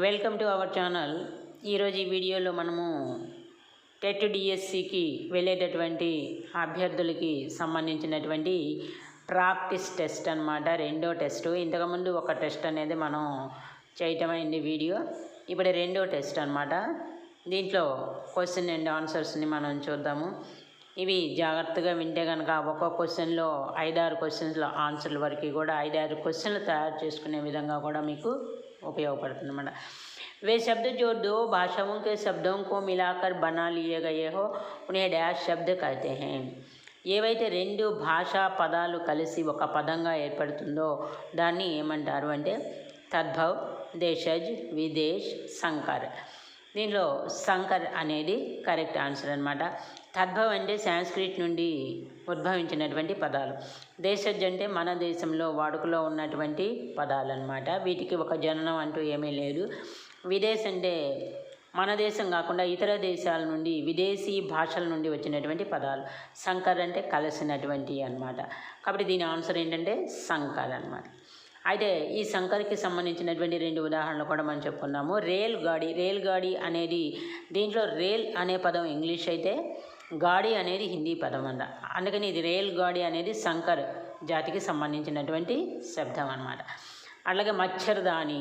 Welcome to our channel. ఈరోజు ఈ వీడియోలో మనము టెట్ డిఎస్సికి వెళ్ళేటటువంటి అభ్యర్థులకి సంబంధించినటువంటి ప్రాక్టీస్ టెస్ట్ అన్నమాట రెండో టెస్ట్. ఇంతకుముందు ఒక టెస్ట్ అనేది మనం చేయటం అయింది వీడియో. ఇప్పుడు రెండో టెస్ట్ అనమాట దీంట్లో క్వశ్చన్ అండ్ ఆన్సర్స్ని మనం చూద్దాము. ఇవి జాగ్రత్తగా వింటే కనుక ఒక్కో క్వశ్చన్లో ఐదారు క్వశ్చన్స్లో ఆన్సర్ల వరకు కూడా ఐదారు క్వశ్చన్లు తయారు చేసుకునే విధంగా కూడా మీకు उपयोगपड़ता है वे शब्द जो दो भाषाओं के शब्दों को मिलाकर बना लिए गए हो उन्हें डैश शब्द कहते हैं ఏవైతే రెండు భాషా పదాలు కలిసి ఒక పదంగా ఏర్పడుతుందో దాన్ని ఏమంటారు అంటే తద్భవ్ దేశజ్ విదేశ్ సంకర్ దీనిలో సంకర్ అనేది కరెక్ట్ ఆన్సర్ అనమాట తద్భవ్ అంటే సాంస్క్రిట్ నుండి ఉద్భవించినటువంటి పదాలు. దేశజ్ అంటే మన దేశంలో వాడుకలో ఉన్నటువంటి పదాలు అనమాట వీటికి ఒక జననం అంటూ ఏమీ లేదు. విదేశ్ అంటే మన దేశం కాకుండా ఇతర దేశాల నుండి విదేశీ భాషల నుండి వచ్చినటువంటి పదాలు. సంకర్ అంటే కలిసినటువంటి అన్నమాట. కాబట్టి దీని ఆన్సర్ ఏంటంటే సంకర్ అన్నమాట. అయితే ఈ సంకర్కి సంబంధించినటువంటి రెండు ఉదాహరణలు కూడా మనం చెప్పుకున్నాము రేల్ గాడి రేల్ గాడి అనేది దీంట్లో రేల్ అనే పదం ఇంగ్లీష్ అయితే గాడి అనేది హిందీ పదం అన్న అందుకని ఇది రేల్ గాడి అనేది సంకర్ జాతికి సంబంధించినటువంటి శబ్దం అన్నమాట అలాగే మచ్చర్దాని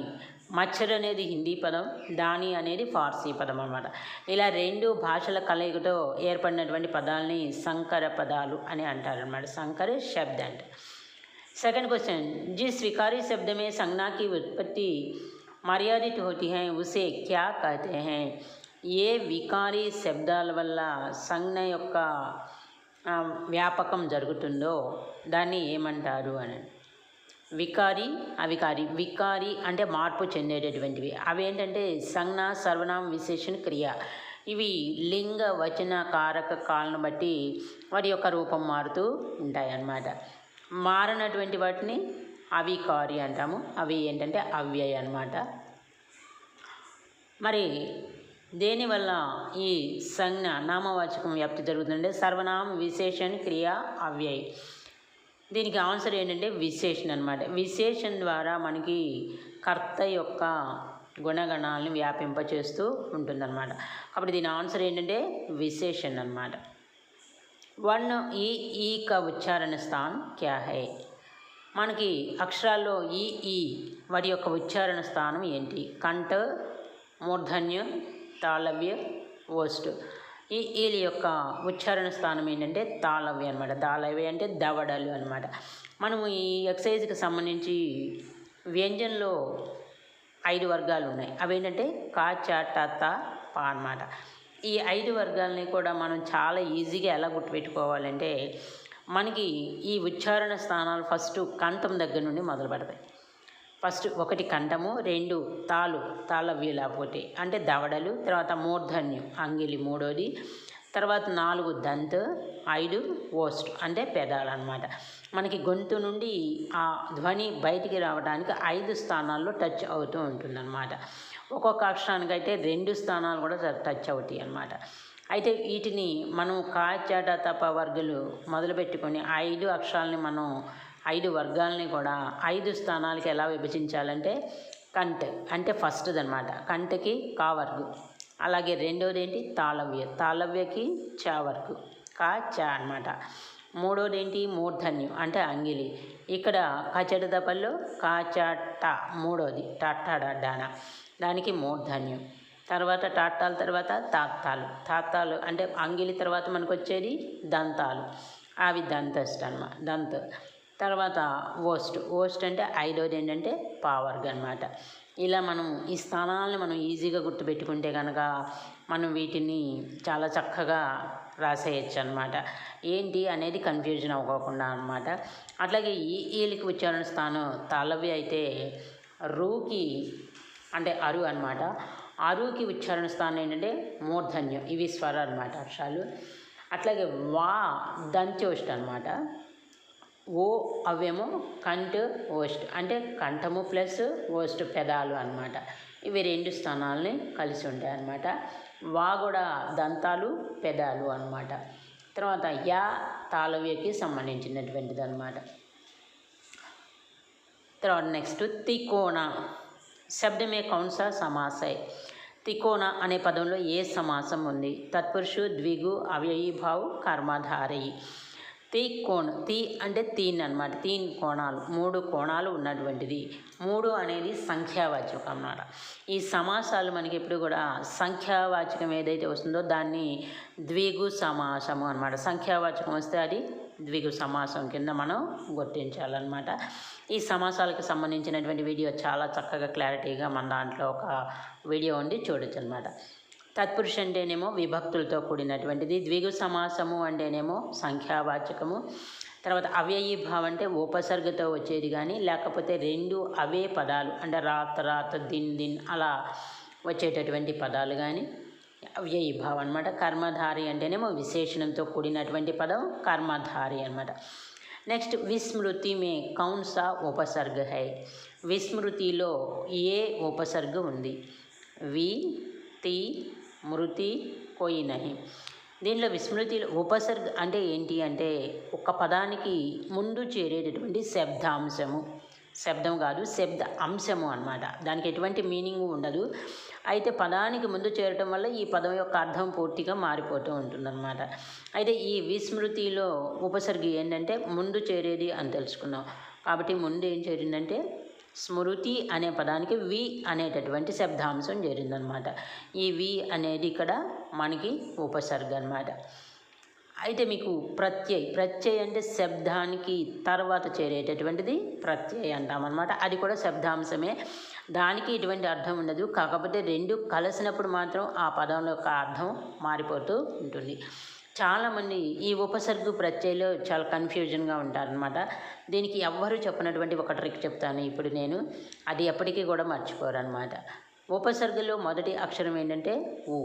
మచ్చర్ అనేది హిందీ పదం దాని అనేది ఫార్సీ పదం అన్నమాట ఇలా రెండు భాషల కలయికతో ఏర్పడినటువంటి పదాలని సంకర పదాలు అని అంటారనమాట సంకర శబ్ద అంటే सेकंड क्वेश्चन जिस विकारी शब्द में संज्ञा की उत्पत्ति मर्यादित होती है उसे क्या कहते हैं ఏ వికారీ శబ్దాల వల్ల సంజ్ఞ యొక్క వ్యాపకం జరుగుతుందో దాన్ని ఏమంటారు అని. వికారి అవికారి. వికారి అంటే మార్పు చెందేటటువంటివి. అవి ఏంటంటే సంజ్ఞ సర్వనామ విశేషణ క్రియ. ఇవి లింగ వచన కారక కాలను బట్టి వాటి యొక్క రూపం మారుతూ ఉంటాయి అన్నమాట మారినటువంటి వాటిని అవికారి అంటాము. అవి ఏంటంటే అవ్యయ అన్నమాట మరి దేనివల్ల ఈ సంజ్ఞ నామవాచకం వ్యాప్తి జరుగుతుందంటే సర్వనామ విశేషణ క్రియ అవ్యయ్. దీనికి ఆన్సర్ ఏంటంటే విశేషణ అనమాట విశేషణ ద్వారా మనకి కర్త యొక్క గుణగణాలను వ్యాపింపచేస్తూ ఉంటుందన్నమాట. కాబట్టి దీని ఆన్సర్ ఏంటంటే విశేషణ అనమాట వన్ ఈ ఈ క ఉచ్చారణ స్థాన్ క్యా హై? మనకి అక్షరాల్లో ఈ ఈ వాటి యొక్క ఉచ్చారణ స్థానం ఏంటి? కంఠ మూర్ధన్య తాళవ్య ఓస్ట్ ఈ వీళ్ళ యొక్క ఉచ్చారణ స్థానం ఏంటంటే తాళవ్య అనమాట తాళవ్య అంటే దవడలు అనమాట మనము ఈ ఎక్సైజ్కి సంబంధించి వ్యంజన్లో ఐదు వర్గాలు ఉన్నాయి. అవేంటంటే కా చా ట త పా అనమాట ఈ ఐదు వర్గాలని కూడా మనం చాలా ఈజీగా ఎలా గుర్తుపెట్టుకోవాలంటే మనకి ఈ ఉచ్చారణ స్థానాలు ఫస్ట్ కంఠం దగ్గర నుండి మొదలు పెడతాయి ఫస్ట్ ఒకటి కంఠము రెండు తాలు తాళవ్య ఒకటి అంటే దవడలు తర్వాత మూర్ధన్యం అంగిలి మూడోది తర్వాత నాలుగు దంత్ ఐదు ఓస్ట్ అంటే పెదాలు అనమాట మనకి గొంతు నుండి ఆ ధ్వని బయటికి రావడానికి ఐదు స్థానాల్లో టచ్ అవుతూ ఉంటుందన్నమాట. ఒక్కొక్క అక్షరానికి అయితే రెండు స్థానాలు కూడా టచ్ అవుతాయి అన్నమాట అయితే వీటిని మనం కాచాట తప వర్గులు మొదలుపెట్టుకొని ఐదు అక్షరాలని మనం ఐదు వర్గాలని కూడా ఐదు స్థానాలకి ఎలా విభజించాలంటే కంట్ అంటే ఫస్ట్ది అనమాట కంటకి కా వర్గు. అలాగే రెండోది ఏంటి తాళవ్య. తాళవ్యకి చా వర్గు. కా చా అనమాట మూడోది ఏంటి మూర్ధన్యం అంటే అంగిలి. ఇక్కడ కచట దపల్లో కాచాట మూడోది. టాటాడాన దానికి మూర్ధన్యం. తర్వాత టాటాల తర్వాత తాత్తాలు. తాత్తాలు అంటే అంగిలి తర్వాత మనకు వచ్చేది దంతాలు. అవి దంతస్ట్ అనమాట దంత్. తర్వాత ఓస్ట్ ఓస్ట్ అంటే ఐదోది ఏంటంటే పావర్గ్ అనమాట ఇలా మనం ఈ స్థానాలను మనం ఈజీగా గుర్తుపెట్టుకుంటే కనుక మనం వీటిని చాలా చక్కగా రాసేయచ్చు అనమాట ఏంటి అనేది కన్ఫ్యూజన్ అవ్వకుండా అనమాట అట్లాగే ఈ ఈలికి ఉచ్చారణ స్థానం తాళవి అయితే రూకి అంటే అరు అనమాట అరుకి ఉచ్చారణ స్థానం ఏంటంటే మూర్ధన్యం. ఇవి స్వర అనమాట అక్షరాలు. అట్లాగే వా దంత్యోష్ట అనమాట ఓ అవేమో కంట్ ఓస్ట్. అంటే కంఠము ప్లస్ ఓస్ట్ పెదాలు అనమాట ఇవి రెండు స్థానాలని కలిసి ఉంటాయి అనమాట వా కూడా దంతాలు పెదాలు అనమాట తర్వాత యా తాళవ్యకి సంబంధించినటువంటిది అనమాట తర్వాత నెక్స్ట్ తికోణ. శబ్దమే కౌన్స సమాసై. తికోణ అనే పదంలో ఏ సమాసం ఉంది? తత్పురుషు ద్విగు అవ్యయీభావు కర్మధారయి. తీ కోణ తీ అంటే తీన్ అనమాట తీన్ కోణాలు మూడు కోణాలు ఉన్నటువంటిది. మూడు అనేది సంఖ్యావాచకం అన్నమాట ఈ సమాసాలు మనకి ఎప్పుడు కూడా సంఖ్యావాచకం ఏదైతే వస్తుందో దాన్ని ద్విగు సమాసము అనమాట సంఖ్యావాచకం వస్తే అది ద్విగు సమాసం కింద మనం గుర్తించాలన్నమాట ఈ సమాసాలకు సంబంధించినటువంటి వీడియో చాలా చక్కగా క్లారిటీగా మన దాంట్లో ఒక వీడియో ఉండి చూడొచ్చు అనమాట తత్పురుష అంటేనేమో విభక్తులతో కూడినటువంటిది. ద్విగు సమాసము అంటేనేమో సంఖ్యావాచకము. తర్వాత అవ్యయీభావం అంటే ఉపసర్గతో వచ్చేది కానీ లేకపోతే రెండు అవే పదాలు అంటే రాత రాత దిన్ దిన్ అలా వచ్చేటటువంటి పదాలు కానీ అవ్యయీభావం అనమాట కర్మధారి అంటేనేమో విశేషణంతో కూడినటువంటి పదం కర్మధారి అనమాట నెక్స్ట్ విస్మృతి మే కౌన్ ఉపసర్గ హై విస్మృతిలో ఏ ఉపసర్గ ఉంది? వి తి మృతి పోయినాయి దీనిలో విస్మృతిలో ఉపసర్గ అంటే ఏంటి అంటే ఒక పదానికి ముందు చేరేటటువంటి శబ్దాంశము. శబ్దం కాదు శబ్ద అంశము అన్నమాట. దానికి ఎటువంటి మీనింగ్ ఉండదు. అయితే పదానికి ముందు చేరటం వల్ల ఈ పదం యొక్క అర్థం పూర్తిగా మారిపోతూ ఉంటుందన్నమాట. అయితే ఈ విస్మృతిలో ఉపసర్గ ఏంటంటే ముందు చేరేది అని తెలుసుకున్నాం. కాబట్టి ముందు ఏం చేరిందంటే స్మృతి అనే పదానికి వి అనేటటువంటి శబ్దాంశం చేరిందనమాట. ఈ వి అనేది ఇక్కడ మనకి ఉపసర్గ అనమాట అయితే మీకు ప్రత్యయ ప్రత్యయ అంటే శబ్దానికి తర్వాత చేరేటటువంటిది ప్రత్యయ అంటామన్నమాట అది కూడా శబ్దాంశమే. దానికి ఇటువంటి అర్థం ఉండదు. కాకపోతే రెండు కలిసినప్పుడు మాత్రం ఆ పదం యొక్క అర్థం మారిపోతూ ఉంటుంది. చాలామంది ఈ ఉపసర్గు ప్రత్యయలో చాలా కన్ఫ్యూజన్గా ఉంటారనమాట దీనికి ఎవ్వరూ చెప్పినటువంటి ఒక ట్రిక్ చెప్తాను ఇప్పుడు నేను. అది ఎప్పటికీ కూడా మర్చిపోరనమాట ఉపసర్గలో మొదటి అక్షరం ఏంటంటే ఊ.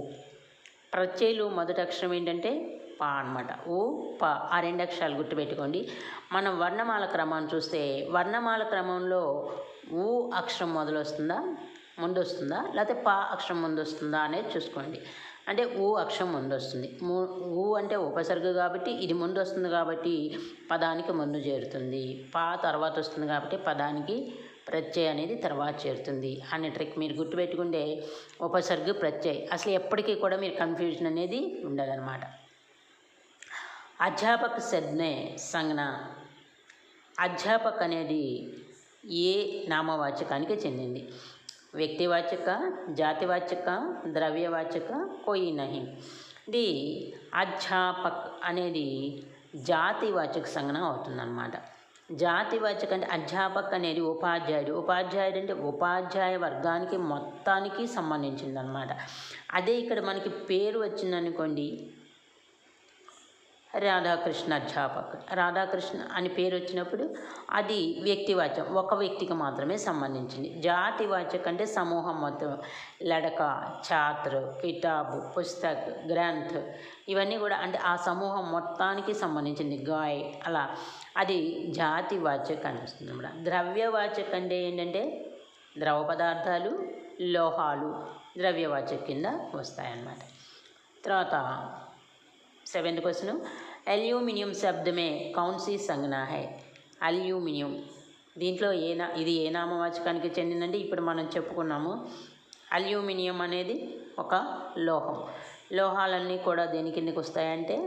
ప్రత్యయలు మొదటి అక్షరం ఏంటంటే పా అనమాట ఊ ప. ఆ రెండు అక్షరాలు గుర్తుపెట్టుకోండి. మనం వర్ణమాల క్రమాన్ని చూస్తే వర్ణమాల క్రమంలో ఊ అక్షరం మొదలు వస్తుందా ముందు వస్తుందా లేకపోతే పా అక్షరం ముందు వస్తుందా అనేది చూసుకోండి. అంటే ఊ అక్షరం ముందు వస్తుంది ఊ అంటే ఉపసర్గ కాబట్టి ఇది ముందు వస్తుంది కాబట్టి పదానికి ముందు చేరుతుంది. పా తర్వాత వస్తుంది కాబట్టి పదానికి ప్రత్యయ అనేది తర్వాత చేరుతుంది. అనే ట్రిక్ మీరు గుర్తుపెట్టుకుంటే ఉపసర్గ ప్రత్యయ. అసలు ఎప్పటికీ కూడా మీరు కన్ఫ్యూజన్ అనేది ఉండదన్నమాట. అధ్యాపక సజ్ఞే సంజ్ఞ. అధ్యాపక్ అనేది ఏ నామవాచకానికి చెందింది? వ్యక్తివాచక జాతివాచక ద్రవ్యవాచక కోయి నహి. ఇది అధ్యాపక్ అనేది జాతివాచక సంజ్ఞ అవుతుందన్నమాట. జాతివాచక అంటే అధ్యాపక్ అనేది ఉపాధ్యాయుడు. ఉపాధ్యాయుడు అంటే ఉపాధ్యాయ వర్గానికి మొత్తానికి సంబంధించిందనమాట అదే ఇక్కడ మనకి పేరు వచ్చిందనుకోండి రాధాకృష్ణ అధ్యాపకుడు రాధాకృష్ణ అని పేరు వచ్చినప్పుడు అది వ్యక్తివాచకం ఒక వ్యక్తికి మాత్రమే సంబంధించింది. జాతివాచక్ అంటే సమూహం మొత్తం. లడక ఛాత్ర కితాబ్ పుస్తక్ గ్రంథ్ ఇవన్నీ కూడా అంటే ఆ సమూహం మొత్తానికి సంబంధించింది. గాయ్ అలా. అది జాతివాచక్ అని వస్తుంది అన్నమాట. ద్రవ్యవాచక అంటే ఏంటంటే ద్రవ పదార్థాలు లోహాలు ద్రవ్యవాచక కింద వస్తాయన్నమాట. తర్వాత सेवेंथ क्वेश्चन అల్యూమినియం శబ్దమే కౌన్సీ సంజ్ఞ హై అల్యూమినియం దీంట్లో ఏ నా ఇది ఏ నామవాచకానికి చెందిందంటే ఇప్పుడు మనం చెప్పుకున్నాము అల్యూమినియం అనేది ఒక లోహం లోహాలన్నీ కూడా దేని కిందకి వస్తాయంటే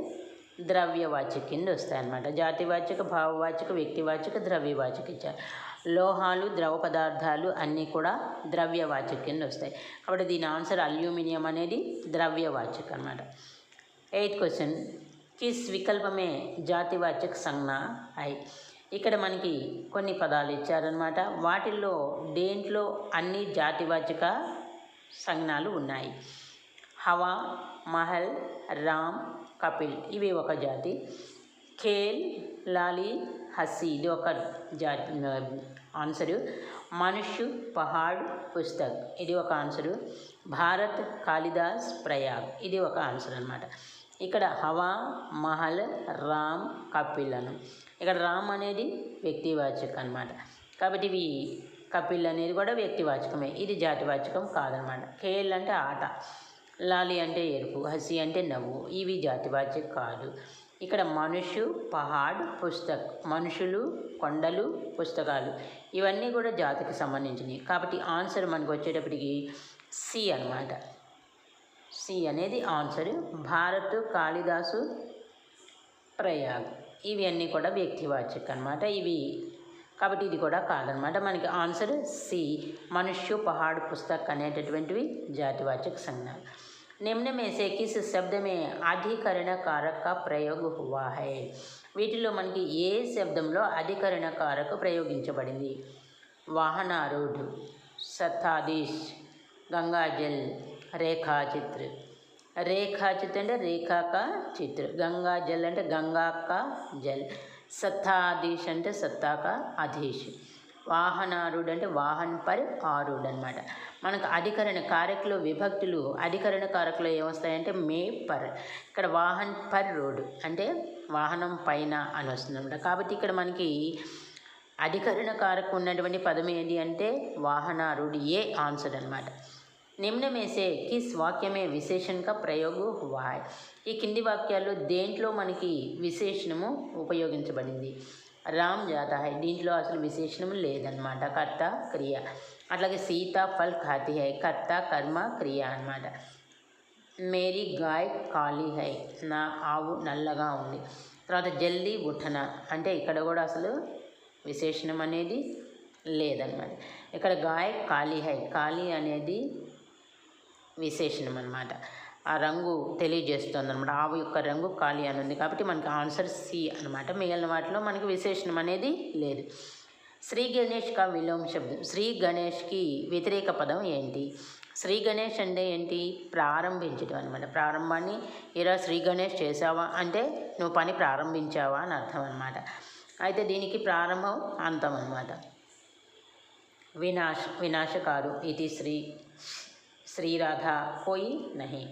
ద్రవ్యవాచక కింద వస్తాయన్నమాట జాతివాచక భావవాచక వ్యక్తివాచక ద్రవ్యవాచక ఇచ్చారు లోహాలు ద్రవ పదార్థాలు అన్నీ కూడా ద్రవ్యవాచక కింద వస్తాయి కాబట్టి దీని ఆన్సర్ అల్యూమినియం అనేది ద్రవ్యవాచక అన్నమాట ఎయిత్ క్వశ్చన్. కిస్ వికల్పమే జాతివాచక సంజ్ఞ ఐ. ఇక్కడ మనకి కొన్ని పదాలు ఇచ్చారనమాట వాటిల్లో దేంట్లో అన్ని జాతివాచక సంజ్ఞాలు ఉన్నాయి? హవా మహల్ రామ్ కపిల్. ఇవి ఒక జాతి. ఖేల్ లాలి హస్సీ. ఇది ఒక జాతి ఆన్సరు. మనుషు పహాడ్ పుస్తక్. ఇది ఒక ఆన్సరు. భారత్ కాళిదాస్ ప్రయాగ్. ఇది ఒక ఆన్సర్ అనమాట ఇక్కడ హవా మహల్ రామ్ కపిలను. ఇక్కడ రామ్ అనేది వ్యక్తివాచకం అనమాట కాబట్టి ఇవి కపిల్ అనేది కూడా వ్యక్తివాచకమే. ఇది జాతివాచకం కాదనమాట ఖేల్ అంటే ఆట. లాలి అంటే ఎరుపు హసి అంటే నవ్వు. ఇవి జాతివాచకం కాదు. ఇక్కడ మనుషు పహాడ్ పుస్తక్. మనుషులు కొండలు పుస్తకాలు. ఇవన్నీ కూడా జాతికి సంబంధించినవి కాబట్టి ఆన్సర్ మనకు వచ్చేటప్పటికి సి అన్నమాట. సి అనేది ఆన్సర్. భారత్ కాళిదాసు ప్రయాగ్. ఇవి అన్నీ కూడా వ్యక్తివాచక అనమాట ఇవి. కాబట్టి ఇది కూడా కాదనమాట మనకి ఆన్సర్ సి. మనుష్యు పహాడ్ పుస్తక్ అనేటటువంటివి జాతివాచక సంజ్ఞాలు నిమ్న మేసే కిస్ శబ్దమే అధికరణ కారక ప్రయోగ హువాహే వీటిలో మనకి ఏ శబ్దంలో అధికరణ కారక ప్రయోగించబడింది? వాహన రోడ్డు సత్తాధీష్ గంగాజల్ రేఖాచిత్ర. రేఖాచిత్ర అంటే రేఖాక చిత్ర. గంగా జల్ అంటే గంగాక జల్. సత్తాధీష్ అంటే సత్తాక అధీష్ వాహనారుడు అంటే వాహన్ పర్ ఆరుడు అనమాట మనకు అధికరణ కారకులు విభక్తులు అధికరణ కారకులు ఏమొస్తాయంటే మే పర్. ఇక్కడ వాహన్ పర్ రోడ్ అంటే వాహనం పైన అని వస్తుంది అనమాట కాబట్టి ఇక్కడ మనకి అధికరణ కారకు ఉన్నటువంటి పదం ఏంటి అంటే వాహనారుడు ఏ ఆన్సర్ అనమాట నిమ్న में से किस वाक्य में विशेषण का प्रयोग हुआ है ఈ కింది వాక్యాల్లో దేంట్లో మనకి విశేషణము ఉపయోగించబడింది రామ్ జాతా హై దీంట్లో అసలు విశేషణం లేదనమాట కర్త క్రియ అట్లాగే సీత ఫల్ ఖాతి హై కర్త కర్మ క్రియ అనమాట మేరీ గాయ్ కాళీ హై నా ఆవు నల్లగా ఉంది తర్వాత జల్దీ ఉఠన అంటే ఇక్కడ కూడా అసలు విశేషణం అనేది లేదనమాట ఇక్కడ గాయ్ కాళీ హై కాళీ అనేది విశేషణం అనమాట ఆ రంగు తెలియజేస్తుంది అనమాట ఆవు యొక్క రంగు ఖాళీ అని ఉంది కాబట్టి మనకి ఆన్సర్ సి అనమాట మిగిలిన వాటిలో మనకి విశేషణం అనేది లేదు. శ్రీ గణేష్ కా విలోమ శబ్దం. శ్రీ గణేష్కి వ్యతిరేక పదం ఏంటి? శ్రీ గణేష్ అంటే ఏంటి? ప్రారంభించడం అనమాట ప్రారంభాన్ని ఇలా శ్రీ గణేష్ చేసావా అంటే నువ్వు పని ప్రారంభించావా అని అర్థం అనమాట అయితే దీనికి ప్రారంభం అంతం అనమాట వినాశ వినాశకారు ఇది శ్రీ శ్రీరాధ కోయి నహి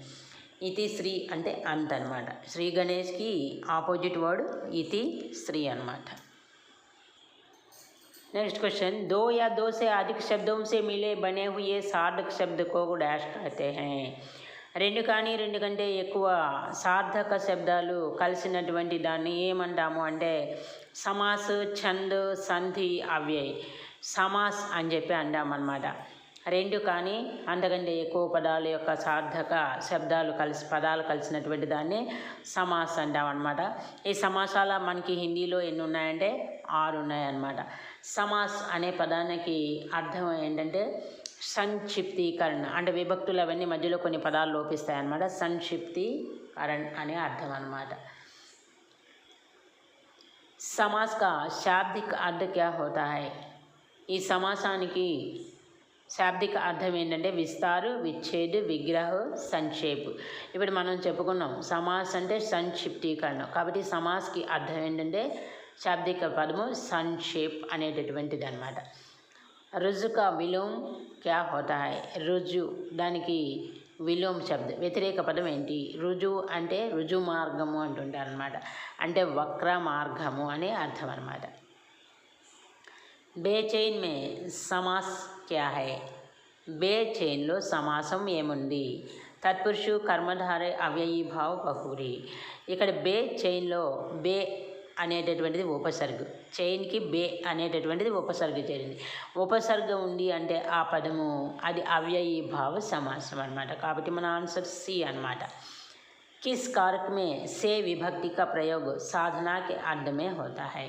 ఇతి శ్రీ అంటే అంత అనమాట శ్రీ గణేష్కి ఆపోజిట్ వర్డ్ ఇతి శ్రీ అనమాట नेक्स्ट क्वेश्चन दो या दो से अधिक शब्दों से मिले बने हुए सार्थक शब्द को डैश कहते हैं రెండు కానీ రెండు కంటే ఎక్కువ సార్థక శబ్దాలు కలిసినటువంటి దాన్ని ఏమంటాము అంటే సమాస్ ఛంద్ సంధి అవ్యయ్ సమాస్ అని చెప్పి అంటామన్నమాట రెండు కానీ అంతకంటే ఎక్కువ పదాల యొక్క సార్థక శబ్దాలు కలిసి పదాలు కలిసినటువంటి దాన్ని సమాస్ అంటాం అనమాట ఈ సమాసాల మనకి హిందీలో ఎన్ని ఉన్నాయంటే ఆరు ఉన్నాయన్నమాట సమాస్ అనే పదానికి అర్థం ఏంటంటే సంక్షిప్తీకరణ అంటే విభక్తులు అవన్నీ మధ్యలో కొన్ని పదాలు లోపిస్తాయి అన్నమాట సంక్షిప్తీకరణ అనే అర్థం అన్నమాట समास का शाब्दिक अर्थ क्या होता है ఈ సమాసానికి శాబ్దిక అర్థం ఏంటంటే విస్తారు విచ్ఛేద్ విగ్రహ సంక్షేప్. ఇప్పుడు మనం చెప్పుకున్నాం సమాస్ అంటే సంక్షిప్తీకరణం. కాబట్టి సమాస్కి అర్థం ఏంటంటే శాబ్దిక పదము సంక్షేప్ అనేటటువంటిది అనమాట రుజుక విలోమ్ క్యా హోతా హై రుజు దానికి విలోమ్ శబ్దం. వ్యతిరేక పదం ఏంటి? రుజు అంటే రుజు మార్గము అంటుంటారు అనమాట అంటే వక్ర మార్గము అనే అర్థం అనమాట బేచైన్ మే సమాస్ క్యా హై బేచైన్లో సమాసం ఏముంది తత్పురుషు కర్మధారే అవ్యయీ భావ బహురి ఇక్కడ బే చైన్లో బే అనేటటువంటిది ఉపసర్గ చైన్కి బే అనేటటువంటిది ఉపసర్గ చేరింది ఉపసర్గ ఉంది అంటే ఆ పదము అది అవ్యయీ భావ సమాసం అనమాట కాబట్టి మన ఆన్సర్ సి అనమాట किस कारक में से विभक्ति का प्रयोग साधना के अर्थ में होता है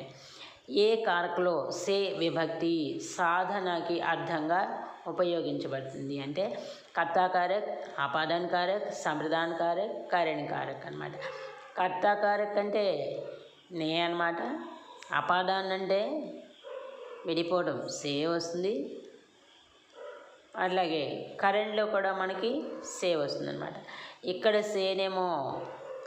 ఏ కారకులో సే విభక్తి సాధనకి అర్థంగా ఉపయోగించబడుతుంది అంటే కర్తాకారక్ కారక్ సంప్రదానకారక్ కారక్ అనమాట కర్తాకారక్ అంటే నే అనమాట అపాదాన్ అంటే విడిపోవడం సే వస్తుంది. అట్లాగే కరెంట్లో కూడా మనకి సే వస్తుంది అనమాట ఇక్కడ సేనేమో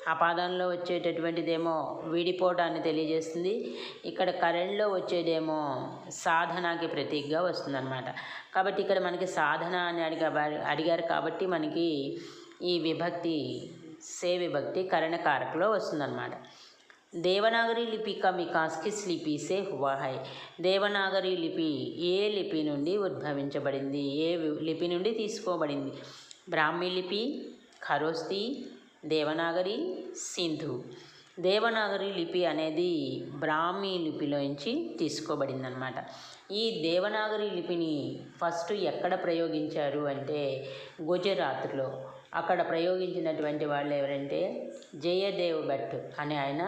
అపాదంలో వచ్చేటటువంటిదేమో విడిపోవటాన్ని తెలియజేస్తుంది. ఇక్కడ కరెంట్లో వచ్చేదేమో సాధనకి ప్రతీకగా వస్తుందన్నమాట. కాబట్టి ఇక్కడ మనకి సాధన అని అడిగా అడిగారు కాబట్టి మనకి ఈ విభక్తి సే విభక్తి కరణకారకలో వస్తుందన్నమాట. దేవనాగరి లిపి కా వికాస్ కిస్ లిపి సే హువా హై దేవనాగరి లిపి ఏ లిపి నుండి ఉద్భవించబడింది? ఏ లిపి నుండి తీసుకోబడింది? బ్రాహ్మీ లిపి ఖరోస్తి దేవనాగరి సింధు. దేవనాగరి లిపి అనేది బ్రాహ్మీ లిపిలోంచి తీసుకోబడిందనమాట ఈ దేవనాగరి లిపిని ఫస్ట్ ఎక్కడ ప్రయోగించారు అంటే గుజరాత్లో. అక్కడ ప్రయోగించినటువంటి వాళ్ళు ఎవరంటే జయదేవ్ భట్ అనే ఆయన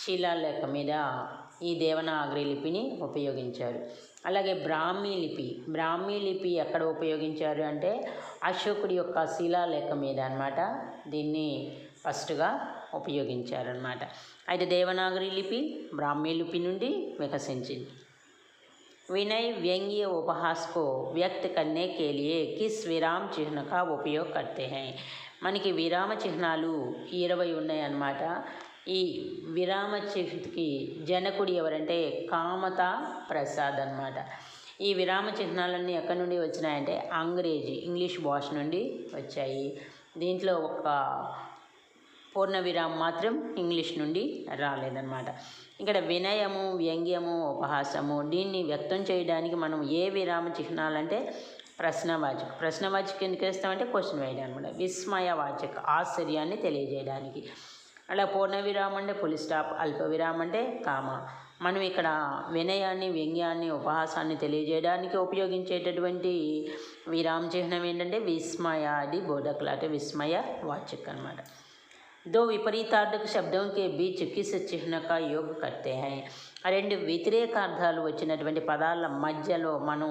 శిలాలేఖ మీద ఈ దేవనాగరి లిపిని ఉపయోగించారు అలాగే బ్రాహ్మీ లిపి బ్రాహ్మీ లిపి ఎక్కడ ఉపయోగించారు అంటే అశోకుడి యొక్క శిలాలేఖ మీద అన్నమాట దీన్ని ఫస్ట్గా ఉపయోగించారనమాట అయితే దేవనాగరి లిపి బ్రాహ్మీ లిపి నుండి వికసించింది विनय व्यंग्य उपहास को व्यक्त करने के लिए किस विराम चिन्ह का उपयोग करते हैं మనకి విరామ చిహ్నాలు ఇరవై ఉన్నాయన్నమాట ఈ విరామ చిహ్నకి జనకుడు ఎవరంటే కామత ప్రసాద్ అనమాట ఈ విరామ చిహ్నాలన్నీ ఎక్కడి నుండి వచ్చినాయంటే అంగ్రేజీ ఇంగ్లీష్ భాష నుండి వచ్చాయి. దీంట్లో ఒక పూర్ణ విరామం మాత్రం ఇంగ్లీష్ నుండి రాలేదన్నమాట. ఇక్కడ వినయము వ్యంగ్యము ఉపహాసము దీన్ని వ్యక్తం చేయడానికి మనం ఏ విరామ చిహ్నాలంటే ప్రశ్నవాచక ప్రశ్నవాచక ఎందుకు వేస్తామంటే క్వశ్చన్ వేయడం అనమాట విస్మయవాచక ఆశ్చర్యాన్ని తెలియజేయడానికి. అలా పూర్ణ విరామం అంటే పులి స్టాప్ అల్ప విరామం అంటే కామ. మనం ఇక్కడ వినయాన్ని వ్యంగ్యాన్ని ఉపహాసాన్ని తెలియజేయడానికి ఉపయోగించేటటువంటి విరామ చిహ్నం ఏంటంటే విస్మయాది బోధకులు అంటే విస్మయ వాచక్ అనమాట దో విపరీతార్థక శబ్దం కే చికిత్స చిహ్నక యోగ కర్తే హై రెండు వ్యతిరేకార్థాలు వచ్చినటువంటి పదాల మధ్యలో మనం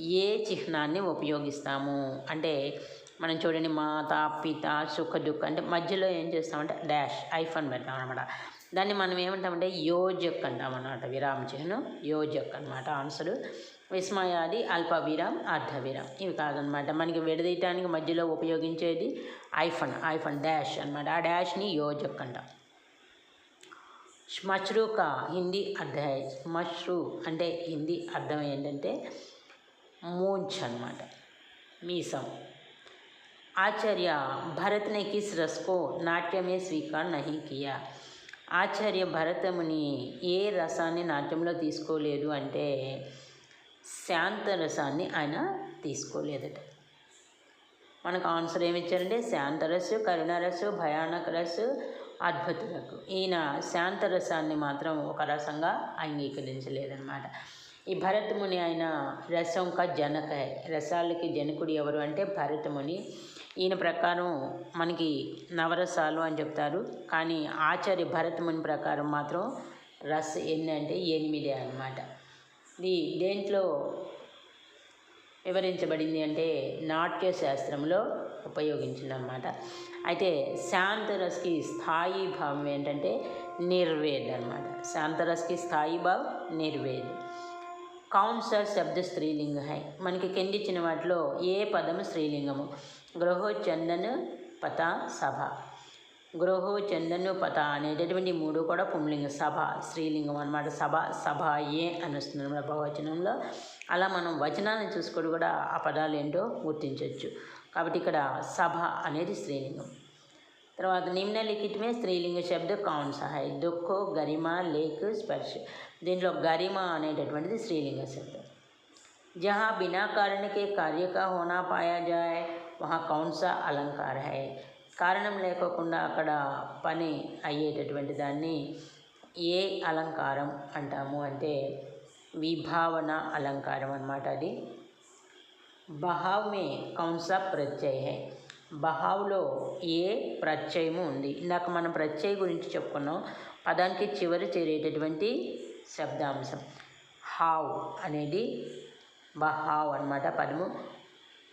ఏ చిహ్నాన్ని ఉపయోగిస్తాము? అంటే మనం చూడండి మాత పిత సుఖ దుఃఖ. అంటే మధ్యలో ఏం చేస్తామంటే డాష్ ఐఫన్ పెడతాం అనమాట దాన్ని మనం ఏమంటామంటే యోజక్ అంటాం అనమాట విరామ చిహ్నం యోజక్ అనమాట ఆన్సర్. విస్మయాది అల్ప విరామ్ అర్ధ విరామ్ ఇవి కాదనమాట మనకి విడదీయటానికి మధ్యలో ఉపయోగించేది ఐఫన్ ఐఫన్ డాష్ అనమాట ఆ డాష్ని యోజక్ అంటాం. శ్మశ్రు కా హిందీ అర్థ మష్రూ అంటే హిందీ అర్థం ఏంటంటే మూంచ్ అనమాట మీసం. आचार्य भरत ने किस रस को नाट्य में स्वीकार नहीं किया ఆచార్య భరతముని ఏ రసాన్ని నాట్యంలో తీసుకోలేదు అంటే శాంత రసాన్ని ఆయన తీసుకోలేదట మనకు ఆన్సర్ ఏమి ఇచ్చారంటే శాంతరస్సు కరుణరస్సు భయానక రస్సు అద్భుత రకు ఈయన శాంతరసాన్ని మాత్రం ఒక రసంగా అంగీకరించలేదన్నమాట ఈ భరతముని ఆయన రసం కా జనక రసాలకి జనకుడు ఎవరు అంటే భరతముని. ఈయన ప్రకారం మనకి నవరసాలు అని చెప్తారు. కానీ ఆచార్య భరతముని ప్రకారం మాత్రం రస ఎన్ని అంటే ఎనిమిదే అన్నమాట. ఇది దేంట్లో వివరించబడింది అంటే నాట్య శాస్త్రంలో ఉపయోగించిందనమాట అయితే శాంతరస్కి స్థాయి భావం ఏంటంటే నిర్వేద్ అనమాట శాంతరస్కి స్థాయి భావం నిర్వేద్. కౌన్ శబ్ద స్త్రీలింగ హై. మనకి కిందిచ్చిన వాటిలో ఏ పదము స్త్రీలింగము? గృహోచందను పత సభ. గృహోచందను పత అనేటటువంటి మూడు కూడా పుంలింగ సభ స్త్రీలింగం అనమాట సభ సభ ఏ అని వస్తుంది అనమాట బహువచనంలో అలా మనం వచనాన్ని చూసుకొని కూడా ఆ పదాలు ఏంటో గుర్తించవచ్చు కాబట్టి ఇక్కడ సభ అనేది స్త్రీలింగం. తర్వాత నిమ్నలిఖితమే స్త్రీలింగ శబ్ద కౌన్ సహాయ్ దుఃఖో గరిమ లేక్ స్పర్శ దీంట్లో గరిమ అనేటటువంటిది స్త్రీలింగ శబ్దం जहाँ बिना कारण के कार्य का होना पाया जाए वहाँ कौन सा अलंकार है కారణం లేకోకుండా అక్కడ పని అయ్యేటటువంటి దాన్ని ఏ అలంకారం అంటాము అంటే విభావన అలంకారం అన్నమాట అది బహావ్ మే కౌన్సా ప్రత్యయ హై బహావ్లో ఏ ప్రత్యయము ఉంది? ఇందాక మనం ప్రత్యయ గురించి చెప్పుకున్నాం. పదానికి చివరి చేరేటటువంటి శబ్దాంశం. హావ్ అనేది బహావ్ అనమాట పదము.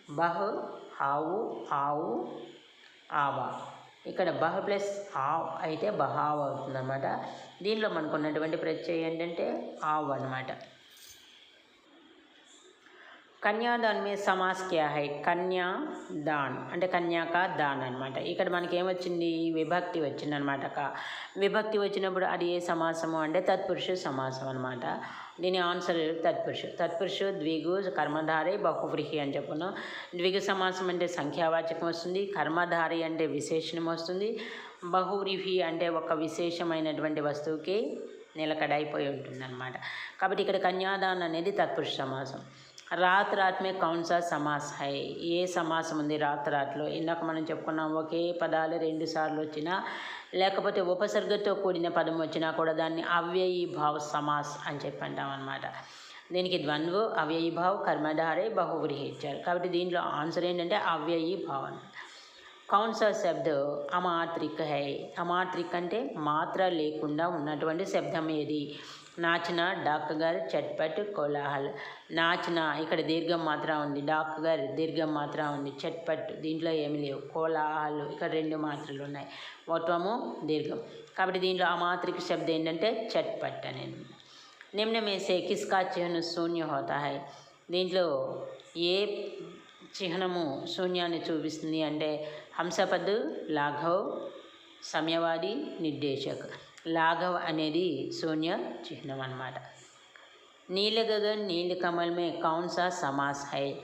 బహ్ హావు ఆవు ఆవా. ఇక్కడ బహ్ ప్లస్ ఆవ్ అయితే బహావ్ అవుతుందన్నమాట. దీనిలో మనకు ఉన్నటువంటి ప్రత్యయం ఏంటంటే ఆవ్ అనమాట కన్యాదాన్ మీద సమాస్ క్యా హై కన్యా దాన్ అంటే కన్యాక దాన్ అనమాట ఇక్కడ మనకి ఏమొచ్చింది విభక్తి వచ్చింది అనమాట విభక్తి వచ్చినప్పుడు అది ఏ సమాసము? అంటే తత్పురుష సమాసం అనమాట దీని ఆన్సర్ తత్పురుషు. తత్పురుషు ద్విగు కర్మధారి బహువ్రీహి అని చెప్పుకున్నాం ద్విగు సమాసం అంటే సంఖ్యావాచకం వస్తుంది. కర్మధారి అంటే విశేషణం వస్తుంది. బహువ్రీహి అంటే ఒక విశేషమైనటువంటి వస్తువుకి నిలకడైపోయి ఉంటుంది అనమాట కాబట్టి ఇక్కడ కన్యాదాన్ అనేది తత్పురుష సమాసం. రాత్ రాత్ మే కౌన్ సా సమాస్ హై. ఏ సమాసం ఉంది రాత్ రాత్లో ఇందాక మనం చెప్పుకున్నాం ఒకే పదాలు రెండు సార్లు వచ్చినా లేకపోతే ఉపసర్గతో కూడిన పదం వచ్చినా కూడా దాన్ని అవ్యయీభావ సమాస్ అని చెప్పి అంటాం అనమాట దీనికి ద్వంద్వ అవ్యయీభావ్ కర్మధారే బహువ్రీహి ఇచ్చారు కాబట్టి దీంట్లో ఆన్సర్ ఏంటంటే అవ్యయీభావ్ అని కౌన్ సా శబ్ద అమాత్రిక్ హై. అమాత్రిక్ అంటే మాత్ర లేకుండా ఉన్నటువంటి శబ్దం ఏది? నాచిన డాక్టర్ గారు చట్పట్ కోలాహల్. నాచిన ఇక్కడ దీర్ఘం మాత్రం ఉంది. డాక్టర్ గారు దీర్ఘం మాత్రం ఉంది. చట్పట్ దీంట్లో ఏమి లేవు. కోలాహల్ ఇక్కడ రెండు మాత్రలు ఉన్నాయి. మొత్తము దీర్ఘం. కాబట్టి దీంట్లో ఆ మాత్రిక శబ్దం ఏంటంటే చట్పట్ అనేది. నిమ్నమేసే కిస్కా చిహ్నం శూన్య హోతా హై. దీంట్లో ఏ చిహ్నము శూన్యాన్ని చూపిస్తుంది అంటే హంసపద్ లాఘవ్ సమయవాది నిర్దేశక్. లాఘవ్ అనేది శూన్య చిహ్నం అనమాట నీల గగన్ నీల్ కమల్ మే కౌన్సా సమాస్ హై?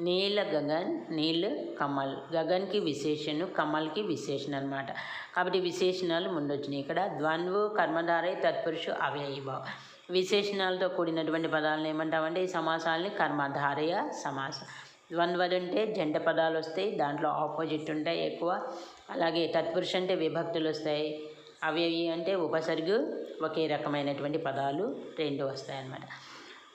నీల గగన్ నీల్ కమల్. గగన్కి విశేషణు కమల్కి విశేషణ అనమాట కాబట్టి విశేషణాలు ముందొచ్చినాయి. ఇక్కడ ద్వంద్వు కర్మధారై తత్పురుషు అవ్యయీభావ. విశేషణాలతో కూడినటువంటి పదాలను ఏమంటామంటే ఈ సమాసాలని కర్మధారయ సమాస. ద్వంద్వలు అంటే జంట పదాలు వస్తాయి దాంట్లో ఆపోజిట్ ఉంటాయి ఎక్కువ. అలాగే తత్పురుషు అంటే విభక్తులు వస్తాయి అవి అంటే ఉపసర్గు ఒకే రకమైనటువంటి పదాలు రెండు వస్తాయి అన్నమాట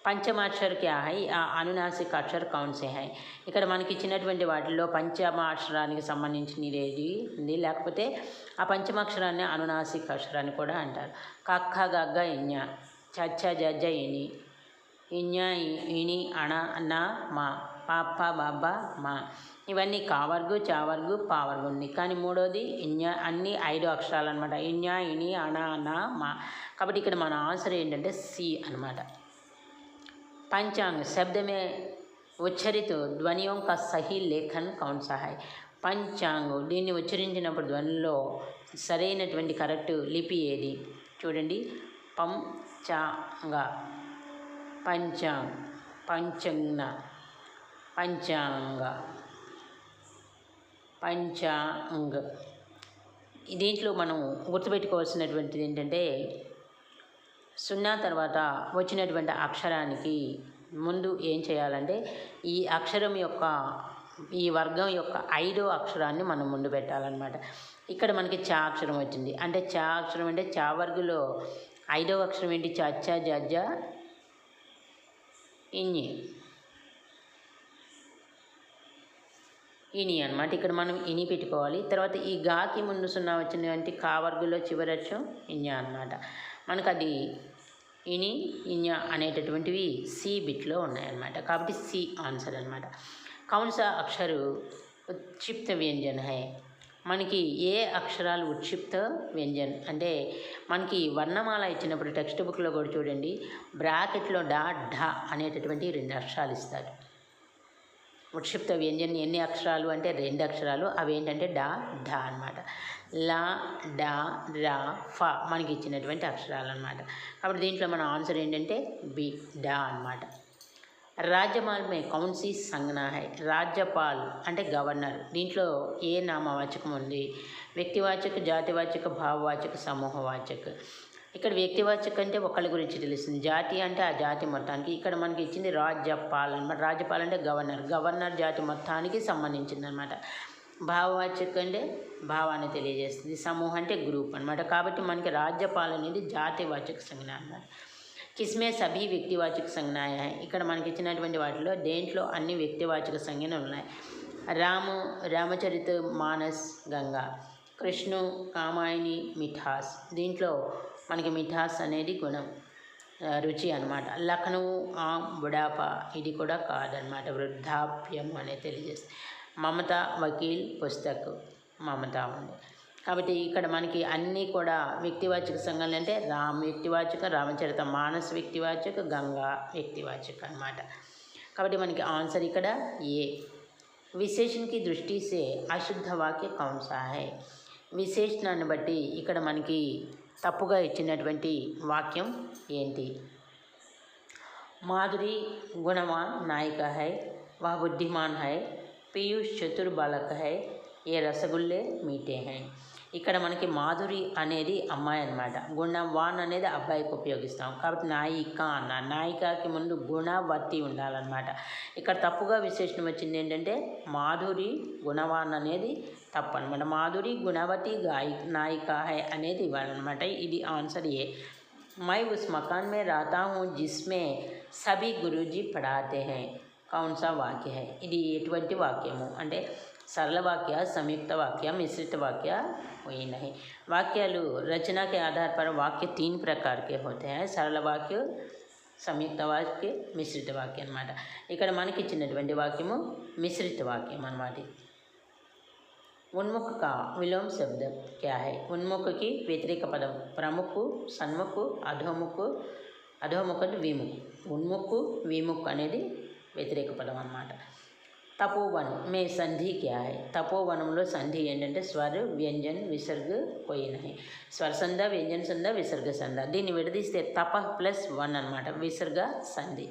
పంచమాక్షర్ క్యా హై ఆ అనునాసిక అక్షర్ కౌన్ సే హై. ఇక్కడ మనకి ఇచ్చినటువంటి వాటిల్లో పంచమాక్షరానికి సంబంధించినది ఏది ఉంది. లేకపోతే ఆ పంచమాక్షరాన్ని అనునాసిక అక్షరాన్ని కూడా అంటారు. కక్క గగ్గ ఇన్య. చచ్చ జజ్జ ఇని. ఇన్య ఇణి అణ అన్న మా. పాప బాబా మా. ఇవన్నీ కావర్గు చావర్గు పావర్గు ఉంది కానీ మూడోది ఇన్య అన్ని ఐదు అక్షరాలు అనమాట ఇన్య ఇని అణ అన మా. కాబట్టి ఇక్కడ మన ఆన్సర్ ఏంటంటే సి అనమాట పంచాంగ శబ్దమే ఉచ్చరితో ధ్వని యొక్క సహి లేఖన్ కౌన్ సహాయ్. పంచాంగు దీన్ని ఉచ్చరించినప్పుడు ధ్వనిలో సరైనటువంటి కరెక్ట్ లిపి ఏది? చూడండి. పంచాంగ. పంచాంగ్. పంచంగ్న. పంచాంగ. పంచాంగ్. దీంట్లో మనం గుర్తుపెట్టుకోవాల్సినటువంటిది ఏంటంటే సున్నా తర్వాత వచ్చినటువంటి అక్షరానికి ముందు ఏం చేయాలంటే ఈ అక్షరం యొక్క ఈ వర్గం యొక్క ఐదో అక్షరాన్ని మనం ముందు పెట్టాలన్నమాట. ఇక్కడ మనకి చా అక్షరం వచ్చింది. అంటే చా అక్షరం అంటే చా వర్గులో ఐదవ అక్షరం ఏంటి? చచ్చ జజ్జ ఇన్ని ఇని అనమాట ఇక్కడ మనం ఇని పెట్టుకోవాలి. తర్వాత ఈ గాకి ముందు సున్నా వచ్చినటువంటి కా వర్గులో చివరి అక్షరం ఇన్య అనమాట మనకు అది ఇని ఇన్య అనేటటువంటివి సి బిట్లో ఉన్నాయన్నమాట. కాబట్టి సి ఆన్సర్ అనమాట కౌన్స అక్షరు ఉక్షిప్త వ్యంజన్ హై. మనకి ఏ అక్షరాలు ఉక్షిప్త వ్యంజన్? అంటే మనకి వర్ణమాల ఇచ్చినప్పుడు టెక్స్ట్ బుక్లో కూడా చూడండి. బ్రాకెట్లో డా ఢ అనేటటువంటి రెండు అక్షరాలు ఇస్తారు. ఉక్షిప్త వ్యంజన్ ఎన్ని అక్షరాలు అంటే రెండు అక్షరాలు. అవి ఏంటంటే డా ఢ అనమాట లా డా రా ఫ మనకి ఇచ్చినటువంటి అక్షరాలు అనమాట కాబట్టి దీంట్లో మన ఆన్సర్ ఏంటంటే బి డా అనమాట రాజ్యపాల్ మే కౌన్సీ సంజ్ఞా హై రాజ్యపాల్ అంటే గవర్నర్. దీంట్లో ఏ నామవాచకం ఉంది? వ్యక్తివాచక జాతివాచక భావవాచక సమూహవాచక. ఇక్కడ వ్యక్తివాచక అంటే ఒకళ్ళ గురించి తెలుస్తుంది. జాతి అంటే ఆ జాతి మొత్తానికి. ఇక్కడ మనకి ఇచ్చింది రాజ్యపాల్ అనమాట రాజ్యపాల్ అంటే గవర్నర్. గవర్నర్ జాతి మొత్తానికి సంబంధించింది అనమాట భావవాచక అంటే భావాన్ని తెలియజేస్తుంది. సమూహం అంటే గ్రూప్ అనమాట కాబట్టి మనకి రాజ్యపాల్ అనేది జాతివాచక సంజ్ఞ అనమాట కిస్మే సభీ వ్యక్తివాచక సంజ్ఞాయ ఇక్కడ మనకి ఇచ్చినటువంటి వాటిలో దేంట్లో అన్ని వ్యక్తివాచక సంజ్ఞలు ఉన్నాయి. రాము రామచరిత మానస్ గంగా. కృష్ణు కామాయిని మిఠాస్. దీంట్లో మనకి మిఠాస్ అనేది గుణం రుచి అనమాట లఖనవు ఆ బుడాపా ఇది కూడా కాదనమాట వృద్ధాప్యం అనేది తెలియజేస్తుంది. మమత వకీల్ పుస్తక్ మమత ఉంది. కాబట్టి ఇక్కడ మనకి అన్నీ కూడా వ్యక్తివాచక సంఘాలు అంటే రామ్ వ్యక్తివాచక రామచరిత మానస్ వ్యక్తివాచక గంగా వ్యక్తివాచక అన్నమాట. కాబట్టి మనకి ఆన్సర్ ఇక్కడ ఏ. విశేషణకి దృష్టి సే అశుద్ధ వాక్య కౌన్ హై విశేషణాన్ని బట్టి ఇక్కడ మనకి తప్పుగా ఇచ్చినటువంటి వాక్యం ఏంటి माधुरी गुणवान नायिका है वह बुद्धिमान है पीयूष चतुर बालक है ये रसगुल्ले मीठे हैं ఇక్కడ మనకి మాధురి అనేది అమ్మాయి అనమాట గుణవాన్ అనేది అబ్బాయికి ఉపయోగిస్తాం కాబట్టి నాయిక అన్న నాయికకి ముందు గుణవతి ఉండాలన్నమాట ఇక్కడ తప్పుగా విశేషణం వచ్చింది ఏంటంటే మాధురి గుణవాన్ అనేది తప్పు అనమాట మాధురి గుణవతి గాయ నాయిక హై అనేది ఇవ్వాలన్నమాట ఇది ఆన్సర్ ఏ मैं उस मकान में रहता हूँ जिसमें सभी गुरुजी पढ़ाते हैं कौन सा वाक्य है ఇది ఎటువంటి వాక్యము అంటే सरल वाक्य संयुक्त वाक्य, मिश्रित वाक्य, वही नहीं। वाक्यलू, रचना के आधार पर वाक्य तीन प्रकार के होते हैं सरल वाक्य संयुक्त वाक्य, मिश्रित वाक्य इकड़ मन की चुनाव वाक्यम मिश्रित वाक्यमन उन्मुख का विलोम शब्द क्या है? उन्मुख की व्यतिरेक पदम, प्रमुख, सन्मुख, अधोमुख अधोमुख विमुख। उन्मुख, विमुख अने व्यतिरेक पदम తపోవనం. మే సంధి క్యా హై? తపోవనంలో సంధి ఏంటంటే స్వర్ వ్యంజన్ విసర్గ పోయినాయి స్వర సంధ వ్యంజన్ సంధ విసర్గ సంధ. దీన్ని విడదీస్తే తప ప్లస్ వన్ అనమాట విసర్గ సంధి.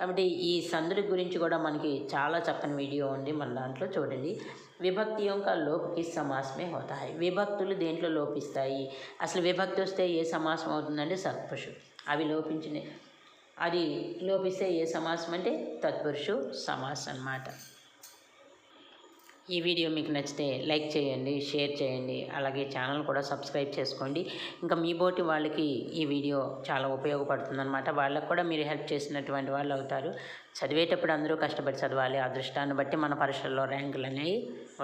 కాబట్టి ఈ సంధుల గురించి కూడా మనకి చాలా చక్కని వీడియో ఉంది మన దాంట్లో చూడండి. విభక్తి యొక్క లోపకి సమాసమే అవుతాయి విభక్తులు దేంట్లో లోపిస్తాయి? అసలు విభక్తి వస్తే ఏ సమాసం అవుతుందంటే సత్పురుషు. అవి లోపించిన అది లోపిస్తే ఏ సమాసం అంటే తత్పురుషు సమాసం అన్నమాట ఈ వీడియో మీకు నచ్చితే లైక్ చేయండి షేర్ చేయండి అలాగే ఛానల్ కూడా సబ్స్క్రైబ్ చేసుకోండి. ఇంకా మీ బోటి వాళ్ళకి ఈ వీడియో చాలా ఉపయోగపడుతుందన్నమాట. వాళ్ళకు కూడా మీరు హెల్ప్ చేసినటువంటి వాళ్ళు అవుతారు. చదివేటప్పుడు అందరూ కష్టపడి చదవాలి. అదృష్టాన్ని బట్టి మన పరీక్షల్లో ర్యాంకులు అనేవి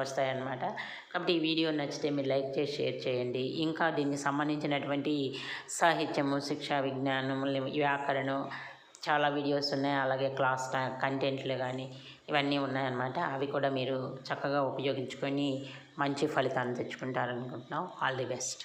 వస్తాయన్నమాట. కాబట్టి ఈ వీడియో నచ్చితే మీరు లైక్ చేసి షేర్ చేయండి. ఇంకా దీనికి సంబంధించినటువంటి సాహిత్యము శిక్షా విజ్ఞానం వ్యాకరణం చాలా వీడియోస్ ఉన్నాయి. అలాగే క్లాస్ కంటెంట్లు కానీ ఇవన్నీ ఉన్నాయన్నమాట. అవి కూడా మీరు చక్కగా ఉపయోగించుకొని మంచి ఫలితాన్ని తెచ్చుకుంటారనుకుంటున్నాం. All the best